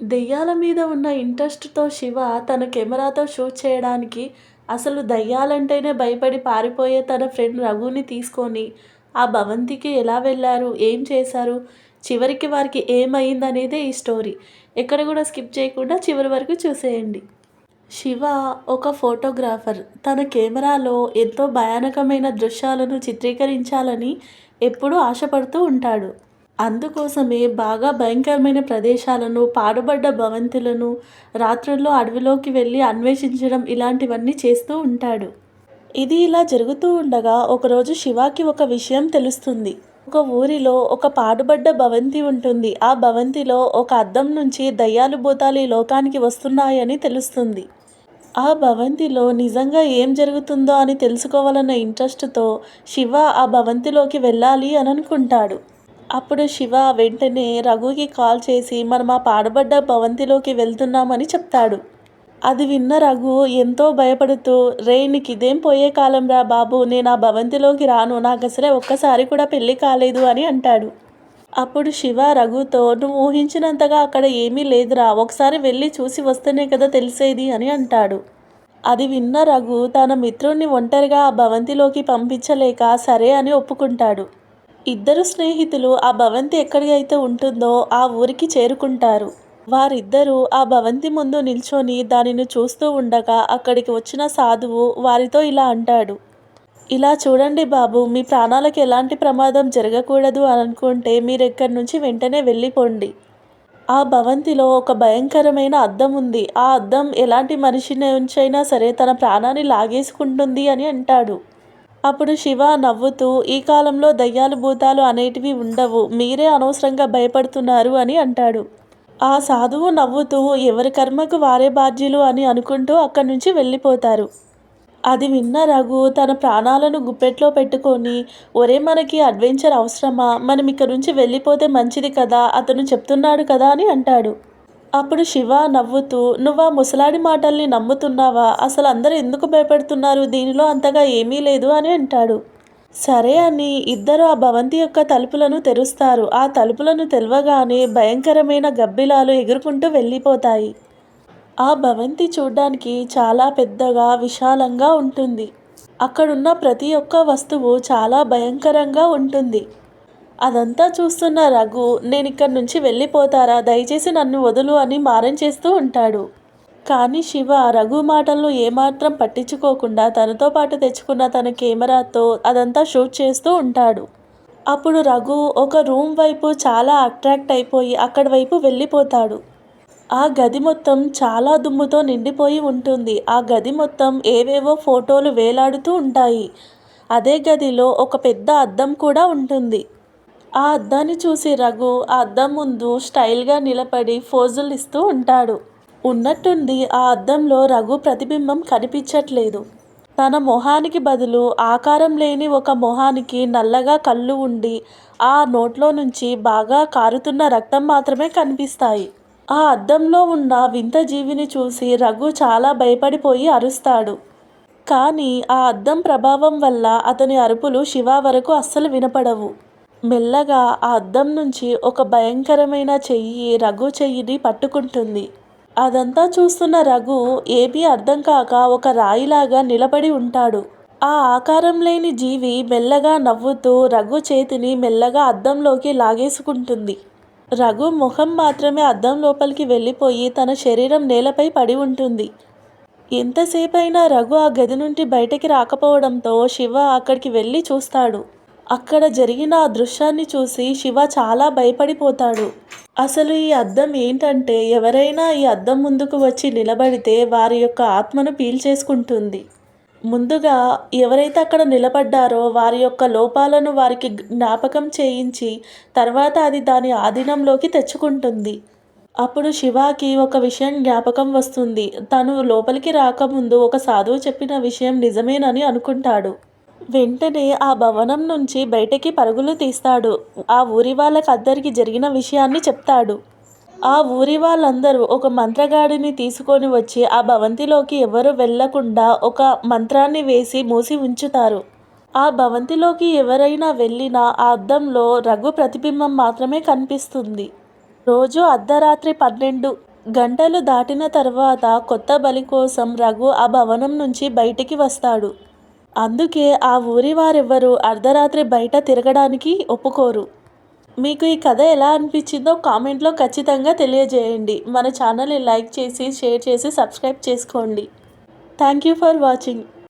దెయ్యాల మీద ఉన్న ఇంట్రెస్ట్‌తో శివ తన కెమెరాతో షూట్ చేయడానికి అసలు దెయ్యాలంటేనే భయపడి పారిపోయే తన ఫ్రెండ్ రఘుని తీసుకొని ఆ భవంతికి ఎలా వెళ్ళారు ఏం చేశారు? చివరికి వారికి ఏమైందనేదే ఈ స్టోరీ. ఎక్కడ కూడా స్కిప్ చేయకుండా చివరి వరకు చూసేయండి. శివ ఒక ఫోటోగ్రాఫర్. తన కెమెరాలో ఎంతో భయానకమైన దృశ్యాలను చిత్రీకరించాలని ఎప్పుడూ ఆశపడుతూ ఉంటాడు. అందుకోసమే బాగా భయంకరమైన ప్రదేశాలను, పాడుబడ్డ భవంతులను, రాత్రుల్లో అడవిలోకి వెళ్ళి అన్వేషించడం ఇలాంటివన్నీ చేస్తూ ఉంటాడు. ఇది ఇలా జరుగుతూ ఉండగా ఒకరోజు శివకి ఒక విషయం తెలుస్తుంది. ఒక ఊరిలో ఒక పాడుబడ్డ భవంతి ఉంటుంది. ఆ భవంతిలో ఒక అద్దం నుంచి దయ్యాలు భూతాలు ఈ లోకానికి వస్తున్నాయని తెలుస్తుంది. ఆ భవంతిలో నిజంగా ఏం జరుగుతుందో అని తెలుసుకోవాలన్న ఇంట్రెస్ట్‌తో శివ ఆ భవంతిలోకి వెళ్ళాలి అని అనుకుంటాడు అప్పుడు శివ వెంటనే రఘుకి కాల్ చేసి మనం ఆ పాడుబడ్డ భవంతిలోకి వెళ్తున్నామని చెప్తాడు. అది విన్న రఘు ఎంతో భయపడుతూ రేయ్ నీకిదేం పోయే కాలం రా బాబు నేను ఆ భవంతిలోకి రాను నాకు అసలే ఒక్కసారి కూడా పెళ్ళి కాలేదు అని అంటాడు. అప్పుడు శివ రఘుతో నువ్వు ఊహించినంతగా అక్కడ ఏమీ లేదురా ఒకసారి వెళ్ళి చూసి వస్తేనే కదా తెలిసేది అని అంటాడు. అది విన్న రఘు తన మిత్రుణ్ణి ఒంటరిగా ఆ భవంతిలోకి పంపించలేక సరే అని ఒప్పుకుంటాడు. ఇద్దరు స్నేహితులు ఆ భవంతి ఎక్కడైతే ఉంటుందో ఆ ఊరికి చేరుకుంటారు. వారిద్దరూ ఆ భవంతి ముందు నిల్చొని దానిని చూస్తూ ఉండగా అక్కడికి వచ్చిన సాధువు వారితో ఇలా అంటాడు. ఇలా చూడండి బాబు మీ ప్రాణాలకు ఎలాంటి ప్రమాదం జరగకూడదు అని అనుకుంటే మీరిక్కడి నుంచి వెంటనే వెళ్ళిపోండి ఆ భవంతిలో ఒక భయంకరమైన అద్దం ఉంది. ఆ అద్దం ఎలాంటి మనిషి నుంచైనా సరే తన ప్రాణాన్ని లాగేసుకుంటుంది అని అంటాడు. అప్పుడు శివ నవ్వుతూ ఈ కాలంలో దయ్యాలు భూతాలు అనేటివి ఉండవు. మీరే అనవసరంగా భయపడుతున్నారు అని అంటాడు. ఆ సాధువు నవ్వుతూ ఎవరి కర్మకు వారే బాధ్యులు అని అనుకుంటూ అక్కడి నుంచి వెళ్ళిపోతారు అది విన్న రఘు తన ప్రాణాలను గుప్పెట్లో పెట్టుకొని ఒరే మనకి అడ్వెంచర్ అవసరమా? మనం ఇక్కడి నుంచి వెళ్ళిపోతే మంచిది కదా అతను చెప్తున్నాడు కదా అని అంటాడు. అప్పుడు శివ నవ్వుతూ నువ్వా ముసలాడి మాటల్ని నమ్ముతున్నావా? అసలు అందరూ ఎందుకు భయపడుతున్నారు? దీనిలో అంతగా ఏమీ లేదు అని అంటాడు. సరే అని ఇద్దరు ఆ భవంతి యొక్క తలుపులను తెరుస్తారు. ఆ తలుపులను తెరవగానే భయంకరమైన గబ్బిలాలు ఎగురుకుంటూ వెళ్ళిపోతాయి ఆ భవంతి చూడ్డానికి చాలా పెద్దగా, విశాలంగా ఉంటుంది. అక్కడున్న ప్రతి ఒక్క వస్తువు చాలా భయంకరంగా ఉంటుంది. అదంతా చూస్తున్న రఘు నేనిక్కడి నుంచి వెళ్ళిపోతారా దయచేసి నన్ను వదులు అని మారం చేస్తూ ఉంటాడు. కానీ శివ రఘు మాటలను ఏమాత్రం పట్టించుకోకుండా తనతో పాటు తెచ్చుకున్న తన కెమెరాతో అదంతా షూట్ చేస్తూ ఉంటాడు. అప్పుడు రఘు ఒక రూమ్ వైపు చాలా అట్రాక్ట్ అయిపోయి అక్కడి వైపు వెళ్ళిపోతాడు ఆ గది మొత్తం చాలా దుమ్ముతో నిండిపోయి ఉంటుంది. ఆ గది మొత్తం ఏవేవో ఫోటోలు వేలాడుతూ ఉంటాయి. అదే గదిలో ఒక పెద్ద అద్దం కూడా ఉంటుంది. ఆ అద్దాన్ని చూసి రఘు ఆ అద్దం ముందు స్టైల్‌గా నిలబడి ఫోజులు ఇస్తూ ఉంటాడు. ఉన్నట్టుండి ఆ అద్దంలో రఘు ప్రతిబింబం కనిపించట్లేదు. తన మొహానికి బదులు ఆకారం లేని ఒక మొహానికి నల్లగా కళ్ళు ఉండి ఆ నోట్లో నుంచి బాగా కారుతున్న రక్తం మాత్రమే కనిపిస్తాయి. ఆ అద్దంలో ఉన్న వింత జీవిని చూసి రఘు చాలా భయపడిపోయి అరుస్తాడు. కానీ ఆ అద్దం ప్రభావం వల్ల అతని అరుపులు శివ వరకు అస్సలు వినపడవు. మెల్లగా ఆ అద్దం నుంచి ఒక భయంకరమైన చెయ్యి రఘు చెయ్యిని పట్టుకుంటుంది. అదంతా చూస్తున్న రఘు ఏమీ అర్థం కాక ఒక రాయిలాగా నిలబడి ఉంటాడు. ఆ ఆకారం లేని జీవి మెల్లగా నవ్వుతూ రఘు చేతిని మెల్లగా అద్దంలోకి లాగేసుకుంటుంది. రఘు ముఖం మాత్రమే అద్దం లోపలికి వెళ్ళిపోయి తన శరీరం నేలపై పడి ఉంటుంది. ఎంతసేపైనా రఘు ఆ గది నుండి బయటకి రాకపోవడంతో శివ అక్కడికి వెళ్ళి చూస్తాడు. అక్కడ జరిగిన ఆ దృశ్యాన్ని చూసి శివ చాలా భయపడిపోతాడు. అసలు ఈ అద్దం ఏంటంటే ఎవరైనా ఈ అద్దం ముందుకు వచ్చి నిలబడితే వారి యొక్క ఆత్మను పీల్చేసుకుంటుంది. ముందుగా ఎవరైతే అక్కడ నిలబడ్డారో వారి యొక్క లోపాలను వారికి జ్ఞాపకం చేయించి తర్వాత అది దాని ఆధీనంలోకి తెచ్చుకుంటుంది. అప్పుడు శివకి ఒక విషయం జ్ఞాపకం వస్తుంది. తను లోపలికి రాకముందు ఒక సాధువు చెప్పిన విషయం నిజమేనని అనుకుంటాడు. వెంటనే ఆ భవనం నుంచి బయటకి పరుగులు తీస్తాడు. ఆ ఊరి వాళ్ళకందరికీ జరిగిన విషయాన్ని చెప్తాడు. ఆ ఊరి వాళ్ళందరూ ఒక మంత్రగాడిని తీసుకొని వచ్చి ఆ భవంతిలోకి ఎవరు వెళ్ళకుండా ఒక మంత్రాన్ని వేసి మూసి ఉంచుతారు. ఆ భవంతిలోకి ఎవరైనా వెళ్ళినా ఆ అద్దంలో రఘు ప్రతిబింబం మాత్రమే కనిపిస్తుంది. రోజు అర్ధరాత్రి పన్నెండు గంటలు దాటిన తర్వాత కొత్త బలి కోసం రఘు ఆ భవనం నుంచి బయటికి వస్తాడు అందుకే ఆ ఊరి వారెవ్వరూ అర్ధరాత్రి బయట తిరగడానికి ఒప్పుకోరు. మీకు ఈ కథ ఎలా అనిపించిందో కామెంట్లో ఖచ్చితంగా తెలియజేయండి. మన ఛానల్ని లైక్ చేసి షేర్ చేసి సబ్స్క్రైబ్ చేసుకోండి. Thank you for watching.